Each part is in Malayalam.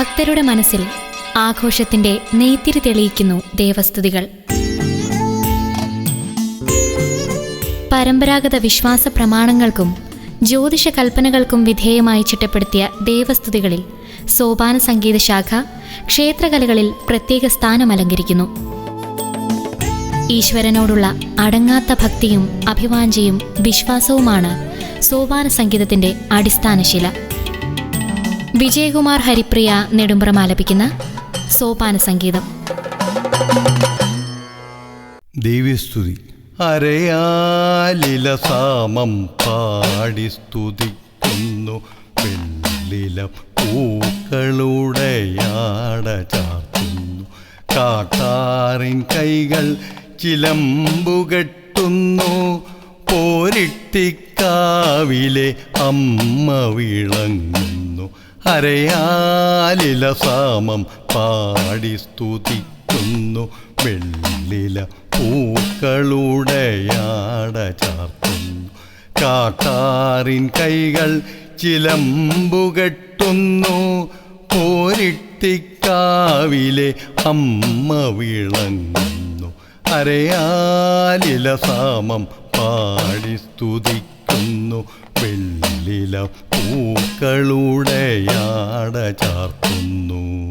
ഭക്തരുടെ മനസ്സിൽ ആഘോഷത്തിന്റെ നെയ്ത്തിരി തെളിയിക്കുന്നു ദേവസ്തുതികൾ. പരമ്പരാഗത വിശ്വാസ പ്രമാണങ്ങൾക്കും ജ്യോതിഷ കൽപ്പനകൾക്കും വിധേയമായി ചിട്ടപ്പെടുത്തിയ ദേവസ്തുതികളിൽ സോപാന സംഗീത ശാഖ ക്ഷേത്രകലകളിൽ പ്രത്യേക സ്ഥാനം അലങ്കരിക്കുന്നു. ഈശ്വരനോടുള്ള അടങ്ങാത്ത ഭക്തിയും അഭിവാഞ്ചയും വിശ്വാസവുമാണ് സോപാന സംഗീതത്തിന്റെ അടിസ്ഥാനശില. വിജയകുമാർ ഹരിപ്രിയ നെടുമ്പ്രം ആലപിക്കുന്ന സോപാന സംഗീതം. ദേവ്യസ്തുതി. അരയാലില സാമം പാടി സ്തുതിക്കുന്നു. വെള്ളില പൂക്കളുടെയാട ചാർത്തുന്നു. കാട്ടാറിൻ കൈകൾ ചിലമ്പുകെട്ടുന്നു പോരിട്ടിക്കാവിലെ അമ്മ വിളങ്ങുന്നു. അരയാലില സാമം പാടി സ്തുതിക്കുന്നു. വെള്ളില പൂക്കളുടെയാട ചാർത്തുന്നു. കാട്ടാറിൻ കൈകൾ ചിലമ്പുകെട്ടുന്നു. പോരിട്ടിക്കാവിലെ അമ്മ വിളങ്ങുന്നു. അരയാലില സാമം പാടി സ്തുതിക്കുന്നു. വെള്ളില പൂക്കളുടെയാട ചാർത്തുന്നു.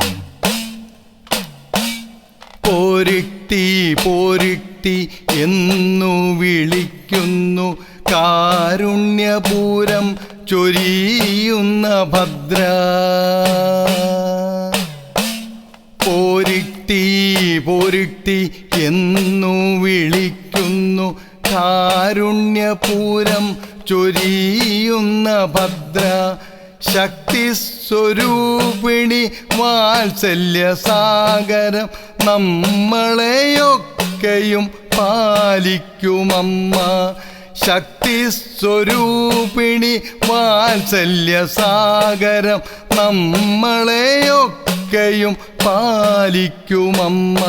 പോരിട്ടി പോരിട്ടി എന്നു വിളിക്കുന്നു. കാരുണ്യപൂരം ചൊരിയുന്ന ഭദ്ര. പോരിട്ടി പോരിട്ടി എന്നു വിളിക്കുന്നു. കാരുണ്യപൂരം ചൊരിയുന്ന ഭദ്ര ശക്തി സ്വരൂപിണി വാത്സല്യ സാഗരം നമ്മളെയൊക്കെയും പാലിക്കുമമ്മ. ശക്തി സ്വരൂപിണി വാത്സല്യ സാഗരം നമ്മളെയൊക്കെയും പാലിക്കുമമ്മ.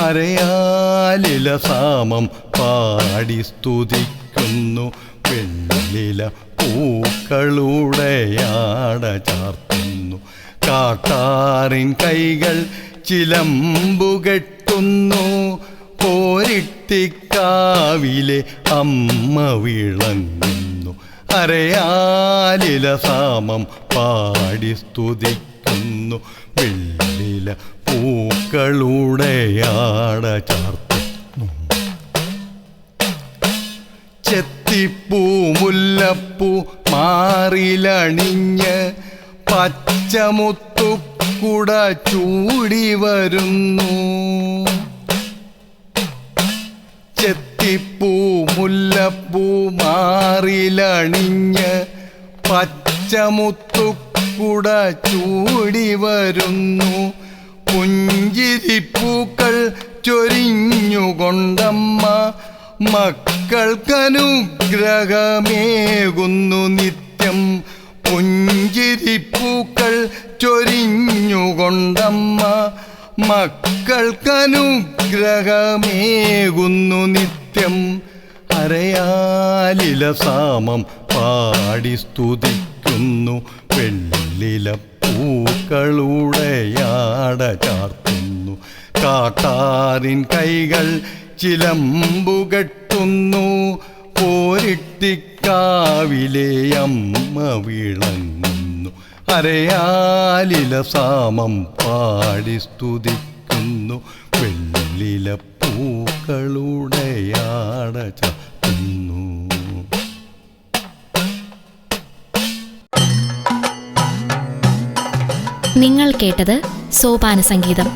അരയാലില സാമം പാടി സ്തുതിക്കുന്നു. വെള്ളില പൂക്കളുടെയാട ചാർത്തുന്നു. കാട്ടാറിൻ കൈകൾ ചിലമ്പുകെട്ടുന്നു പോരിട്ടിക്കാവിലെ അമ്മ വിളങ്ങുന്നു. അരയാലില സാമം പാടി സ്തുതിക്കുന്നു. വെള്ളില പൂക്കളുടെയാട ചാർത്തുന്നു. ചെത്തിപ്പൂ മുല്ലപ്പൂ മാറിലണിഞ്ഞ് പച്ചമുത്തുക്കുട ചൂടി വരുന്നു. ചെത്തിപ്പൂ മുല്ലപ്പൂ മാറിലണിഞ്ഞ് പച്ചമുത്തുക്കുട ചൂടി വരുന്നു. പുഞ്ചിരിപ്പൂക്കൾ ചൊരിഞ്ഞുകൊണ്ടമ്മ മക്കൾക്കനുഗ്രഹമേകുന്നു നിത്യം. പുഞ്ചിരിപ്പൂക്കൾ ചൊരിഞ്ഞുകൊണ്ടമ്മ മക്കൾക്കനുഗ്രഹമേകുന്നു നിത്യം. അരയാലില സാമം പാടി സ്തുതിക്കുന്നു വെള്ളില പൂക്കളുടെയാട ചാർത്തുന്നു. കാട്ടാറിൻ കൈകൾ ചിലമ്പുകെട്ടുന്നു പോരിട്ടിക്കാവിലെ അമ്മ വിളങ്ങുന്നു. അരയാലില സാമം പാടി സ്തുതിക്കുന്നു. വെള്ളില പൂക്കളുടെയാട ചത്തുന്നു. നിങ്ങൾ കേട്ടത് സോപാന സംഗീതം